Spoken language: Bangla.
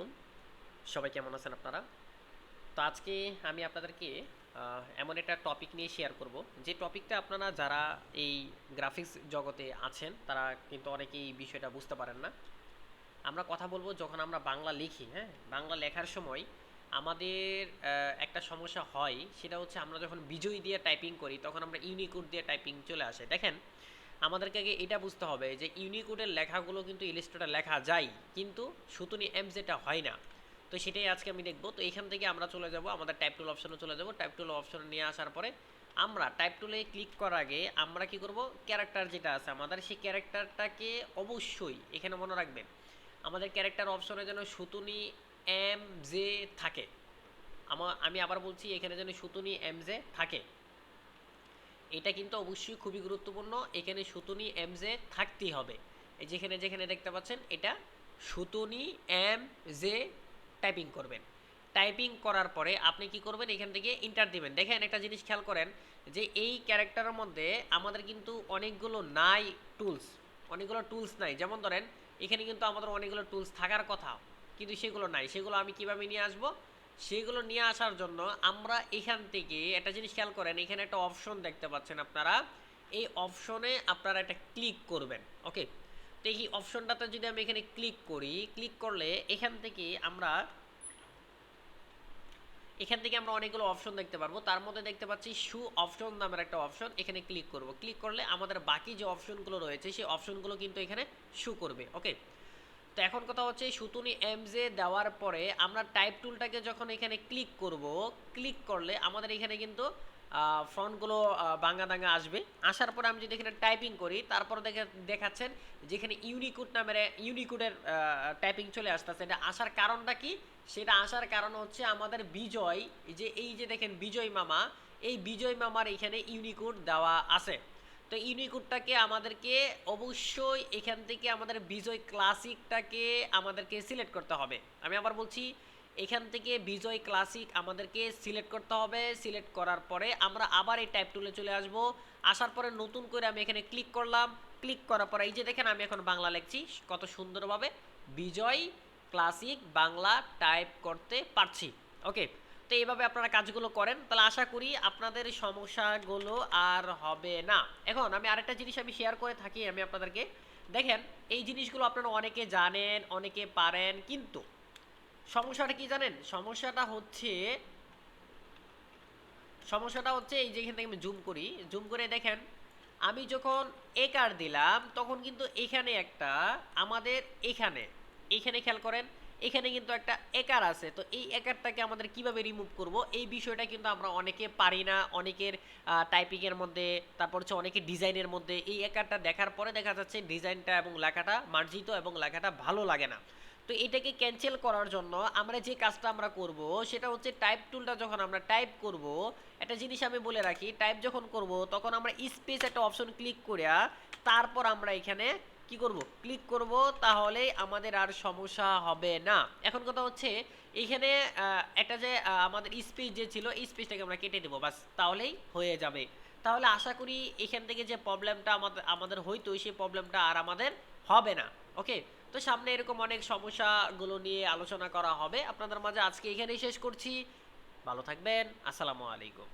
আলাইকুম সবাই কেমন আছেন আপনারা? তো আজকে আমি আপনাদেরকে এমন একটা টপিক নিয়ে শেয়ার করব। যে টপিকটা আপনারা যারা এই গ্রাফিক্স জগতে আছেন, তারা কিন্তু অনেকেই বিষয়টা বুঝতে পারেন না। আমরা কথা বলব যখন আমরা বাংলা লিখি হ্যাঁ? বাংলা লেখার সময় আমাদের একটা সমস্যা হয়, সেটা হচ্ছে আমরা যখন বিজয়ী দিয়ে টাইপিং করি, তখন আমরা ইউনিকোড দিয়ে টাইপিং চলে আসে। দেখেন আমাদেরকে আগে এটা বুঝতে হবে যে ইউনিকোডের লেখাগুলো কিন্তু ইলিস্ট্রেটর লেখা যায়, কিন্তু সুতনি এম যেটা হয় না। তো সেটাই আজকে আমি দেখব। তো এখান থেকে আমরা চলে যাব, আমাদের টাইপ টুল অপশনে চলে যাব। টাইপ টুল অপশনে নিয়ে আসার পরে আমরা টাইপ টুলে ক্লিক করার আগে আমরা কি করব? ক্যারেক্টার যেটা আছে আমাদের, সেই ক্যারেক্টারটাকে অবশ্যই এখানে মনে রাখবেন, আমাদের ক্যারেক্টার অপশনে যেন সুতুনি এম জে থাকে। আমা- আমি আবার বলছি এখানে যেন সুতুনি এম জে থাকে। এটা কিন্তু অবশ্যই খুবই গুরুত্বপূর্ণ। এখানে সুতুনি এম জে থাকতেই হবে। এই যেখানে যেখানে দেখতে পাচ্ছেন, এটা সুতুনি এম জে টাইপিং করবেন। টাইপিং করার পরে আপনি কি করবেন, এখান থেকে ইন্টার দিবেন। দেখেন, একটা জিনিস খেয়াল করেন যে এই ক্যারেক্টারের মধ্যে আমাদের কিন্তু অনেকগুলো নাই টুলস অনেকগুলো টুলস নাই। যেমন ধরেন, এখানে কিন্তু আমাদের অনেকগুলো টুলস থাকার কথা কিন্তু সেগুলো নাই। সেগুলো আমি কীভাবে নিয়ে আসব? সেগুলো নিয়ে আসার জন্য আমরা এখান থেকে একটা জিনিস খেয়াল করেন, এখানে একটা অপশন দেখতে পাচ্ছেন আপনারা। এই অপশনে আপনারা একটা ক্লিক করবেন ওকে তো এই অপশনটাতে যদি আমি এখানে ক্লিক করি ক্লিক করলে এখান থেকে আমরা, এখান থেকে আমরা অনেকগুলো অপশন দেখতে পারব। তার মধ্যে দেখতে পাচ্ছি শু অপশন নামের একটা অপশন এখানে ক্লিক করব। ক্লিক করলে আমাদের বাকি যে অপশনগুলো রয়েছে, সেই অপশনগুলো কিন্তু এখানে শু করবে ওকে তো এখন কথা হচ্ছে সুতুনি এমজে দেওয়ার পরে আমরা টাইপ টুলটাকে যখন এখানে ক্লিক করব ক্লিক করলে আমাদের এখানে কিন্তু ফ্রন্টগুলো বাঙ্গা দাঙ্গা আসবে। আসার পরে আমি যদি এখানে টাইপিং করি, তারপর দেখে, দেখাচ্ছেন যেখানে ইউনিকোড নামের ইউনিকোডের টাইপিং চলে আসতেছে। এটা আসার কারণটা কি? সেটা আসার কারণ হচ্ছে আমাদের বিজয় যে, এই যে দেখেন বিজয় মামা, এই বিজয় মামার এখানে ইউনিকোড দেওয়া আছে। তো ইউনিকোডটাকে আমাদেরকে অবশ্যই এখান থেকে আমাদের বিজয় ক্লাসিকটাকে আমাদেরকে সিলেক্ট করতে হবে। আমি আবার বলছি, এখান থেকে বিজয় ক্লাসিক আমাদেরকে সিলেক্ট করতে হবে। সিলেক্ট করার পরে আমরা আবার এই টাইপ টুলে চলে আসব। আসার পরে নতুন করে আমি এখানে ক্লিক করলাম। ক্লিক করার পরে এই যে দেখেন আমি এখন বাংলা লিখছি। কত সুন্দরভাবে বিজয় ক্লাসিক বাংলা টাইপ করতে পারছি। ওকে তো এইভাবে আপনারা কাজগুলো করেন, তাহলে আশা করি আপনাদের সমস্যাগুলো আর হবে না। এখন আমি আরেকটা জিনিস আমি শেয়ার করে থাকি, আমি আপনাদেরকে। দেখেন, এই জিনিসগুলো আপনারা অনেকে জানেন, অনেকে পারেন, কিন্তু সমস্যাটা কি জানেন? সমস্যাটা হচ্ছে সমস্যাটা হচ্ছে এই যেখান থেকে আমি জুম করি। জুম করে দেখেন, আমি যখন এ একার দিলাম, তখন কিন্তু এখানে একটা, আমাদের এখানে এখানে খেয়াল করেন এখানে কিন্তু একটা একার আছে। তো এই একারটাকে আমাদের কীভাবে রিমুভ করব? এই বিষয়টা কিন্তু আমরা অনেকে পারি না। অনেকের টাইপিংয়ের মধ্যে, তারপর হচ্ছে অনেকের ডিজাইনের মধ্যে। এই একারটা দেখার পরে দেখা যাচ্ছে ডিজাইনটা এবং লেখাটা মার্জিত এবং লেখাটা ভালো লাগে না। তো এটাকে ক্যান্সেল করার জন্য আমরা যে কাজটা আমরা করব, সেটা হচ্ছে টাইপ টুলটা যখন আমরা টাইপ করব, একটা জিনিস আমি বলে রাখি টাইপ যখন করব, তখন আমরা স্পেস একটা অপশন ক্লিক করিয়া, তারপর আমরা এখানে কি করব? ক্লিক করব, তাহলে আমাদের আর সমস্যা হবে না। এখন কথা হচ্ছে, এখানে একটা যে আমাদের স্পেস যে ছিল, এই স্পেসটাকে আমরা কেটে দেবো, বাস তাহলেই হয়ে যাবে। তাহলে আশা করি এখান থেকে যে প্রবলেমটা আমাদের আমাদের হইতো সেই প্রবলেমটা আর আমাদের হবে না। ওকে তো সামনে এরকম অনেক সমস্যাগুলো নিয়ে আলোচনা করা হবে। আপনাদের মাঝে আজকে এখানেই শেষ করছি। ভালো থাকবেন। আসসালামু আলাইকুম।